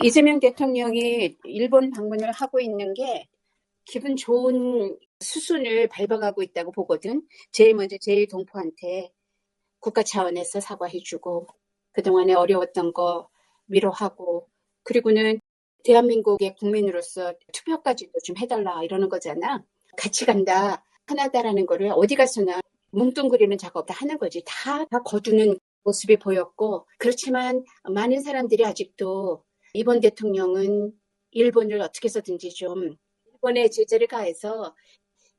이재명 대통령이 일본 방문을 하고 있는 게 기분 좋은 수순을 밟아가고 있다고 보거든. 제일 먼저 제일 동포한테 국가 차원에서 사과해주고 그동안에 어려웠던 거 위로하고 그리고는 대한민국의 국민으로서 투표까지도 좀 해달라 이러는 거잖아. 같이 간다, 하나다라는 거를 어디 가서나 뭉뚱그리는 작업 다 하는 거지. 다, 다 거두는 모습이 보였고 그렇지만 많은 사람들이 아직도 이번 대통령은 일본을 어떻게 해서든지 좀 일본의 제재를 가해서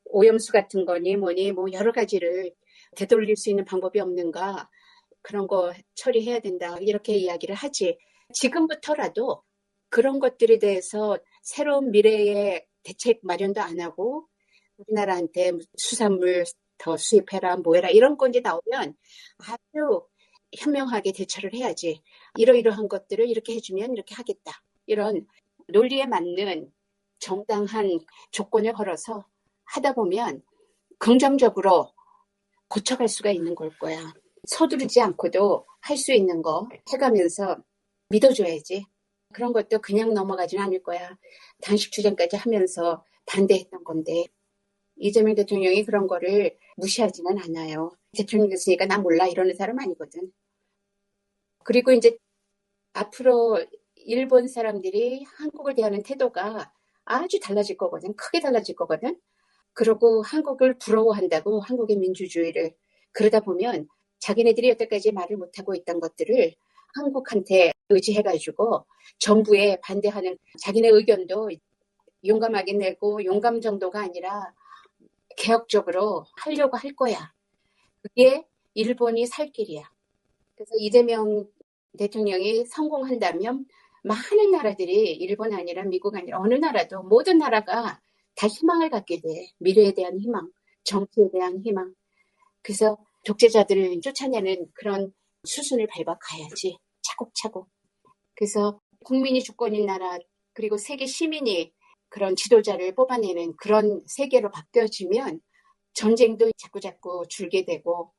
오염수 같은 거니 뭐니 뭐 여러 가지를 되돌릴 수 있는 방법이 없는가 그런 거 처리해야 된다 이렇게 이야기를 하지. 지금부터라도 그런 것들에 대해서 새로운 미래의 대책 마련도 안 하고 우리나라한테 수산물 더 수입해라 뭐해라 이런 건지 나오면 아주 현명하게 대처를 해야지 이러이러한 것들을 이렇게 해주면 이렇게 하겠다 이런 논리에 맞는 정당한 조건을 걸어서 하다 보면 긍정적으로 고쳐갈 수가 있는 걸 거야. 서두르지 않고도 할 수 있는 거 해가면서 믿어줘야지. 그런 것도 그냥 넘어가지는 않을 거야. 단식 투쟁까지 하면서 반대했던 건데 이재명 대통령이 그런 거를 무시하지는 않아요. 대통령 됐으니까 나 몰라 이러는 사람 아니거든. 그리고 이제 앞으로 일본 사람들이 한국을 대하는 태도가 아주 달라질 거거든. 크게 달라질 거거든. 그러고 한국을 부러워한다고 한국의 민주주의를 그러다 보면 자기네들이 여태까지 말을 못하고 있던 것들을 한국한테 의지해가지고 정부에 반대하는 자기네 의견도 용감하게 내고 용감 정도가 아니라 개혁적으로 하려고 할 거야. 그게 일본이 살 길이야. 그래서 이재명 대통령이 성공한다면 많은 나라들이 일본 아니라 미국 아니라 어느 나라도 모든 나라가 다 희망을 갖게 돼. 미래에 대한 희망, 정치에 대한 희망. 그래서 독재자들을 쫓아내는 그런 수순을 밟아 가야지. 차곡차곡. 그래서 국민이 주권인 나라, 그리고 세계 시민이 그런 지도자를 뽑아내는 그런 세계로 바뀌어지면 전쟁도 자꾸자꾸 줄게 되고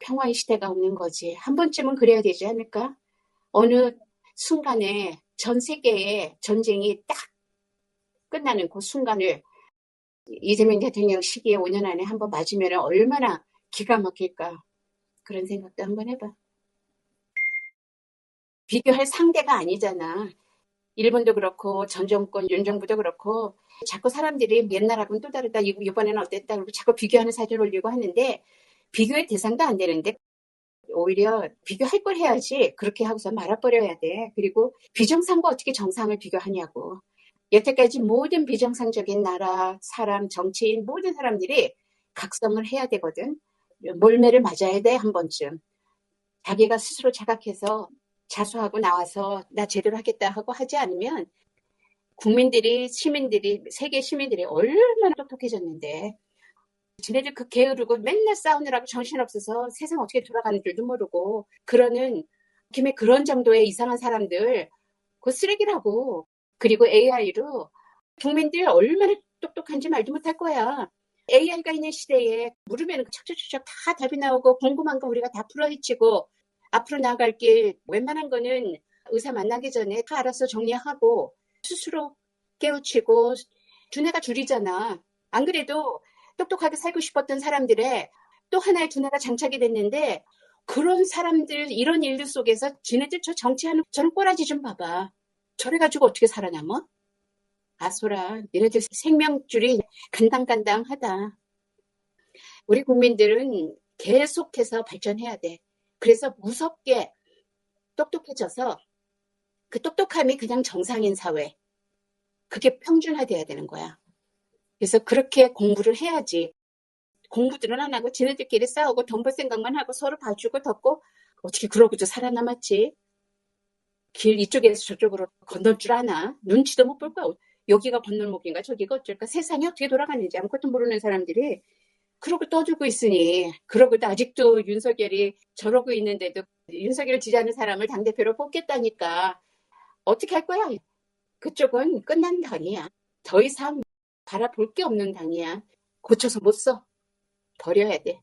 평화의 시대가 오는 거지. 한 번쯤은 그래야 되지 않을까? 어느 순간에 전 세계의 전쟁이 딱 끝나는 그 순간을 이재명 대통령 시기에 5년 안에 한 번 맞으면 얼마나 기가 막힐까 그런 생각도 한번 해봐. 비교할 상대가 아니잖아. 일본도 그렇고 전 정권 윤 정부도 그렇고 자꾸 사람들이 옛날하고는 또 다르다 이번에는 어땠다 그리고 자꾸 비교하는 사진 올리고 하는데 비교의 대상도 안 되는데 오히려 비교할 걸 해야지 그렇게 하고서 말아버려야 돼. 그리고 비정상과 어떻게 정상을 비교하냐고. 여태까지 모든 비정상적인 나라, 사람, 정치인 모든 사람들이 각성을 해야 되거든. 몰매를 맞아야 돼, 한 번쯤. 자기가 스스로 자각해서 자수하고 나와서 나 제대로 하겠다 하고 하지 않으면 국민들이, 시민들이, 세계 시민들이 얼마나 똑똑해졌는데 지네들 그 게으르고 맨날 싸우느라고 정신없어서 세상 어떻게 돌아가는 줄도 모르고 그러는 김에 그런 정도의 이상한 사람들 그 쓰레기라고 그리고 AI로 국민들 얼마나 똑똑한지 말도 못할 거야. AI가 있는 시대에 물으면 척척척척 다 답이 나오고 궁금한 거 우리가 다 풀어헤치고 앞으로 나아갈 길 웬만한 거는 의사 만나기 전에 다 알아서 정리하고 스스로 깨우치고 두뇌가 줄이잖아. 안 그래도 똑똑하게 살고 싶었던 사람들의 또 하나의 두뇌가 장착이 됐는데 그런 사람들 이런 일들 속에서 지네들 저 정치하는 저런 꼬라지 좀 봐봐. 저래 가지고 어떻게 살아남어? 아소라, 얘네들 생명줄이 간당간당하다. 우리 국민들은 계속해서 발전해야 돼. 그래서 무섭게 똑똑해져서 그 똑똑함이 그냥 정상인 사회. 그게 평준화돼야 되는 거야. 그래서 그렇게 공부를 해야지. 공부들은 안 하고 지네들끼리 싸우고 돈벌 생각만 하고 서로 봐주고 덮고 어떻게 그러고도 살아남았지? 길 이쪽에서 저쪽으로 건널 줄 아나? 눈치도 못 볼 거야. 여기가 건널목인가 저기가 어쩔까? 세상이 어떻게 돌아가는지 아무것도 모르는 사람들이 그러고 떠들고 있으니 그러고도 아직도 윤석열이 저러고 있는데도 윤석열을 지지하는 사람을 당대표로 뽑겠다니까 어떻게 할 거야? 그쪽은 끝난 당이야. 더 이상 바라볼 게 없는 당이야. 고쳐서 못 써. 버려야 돼.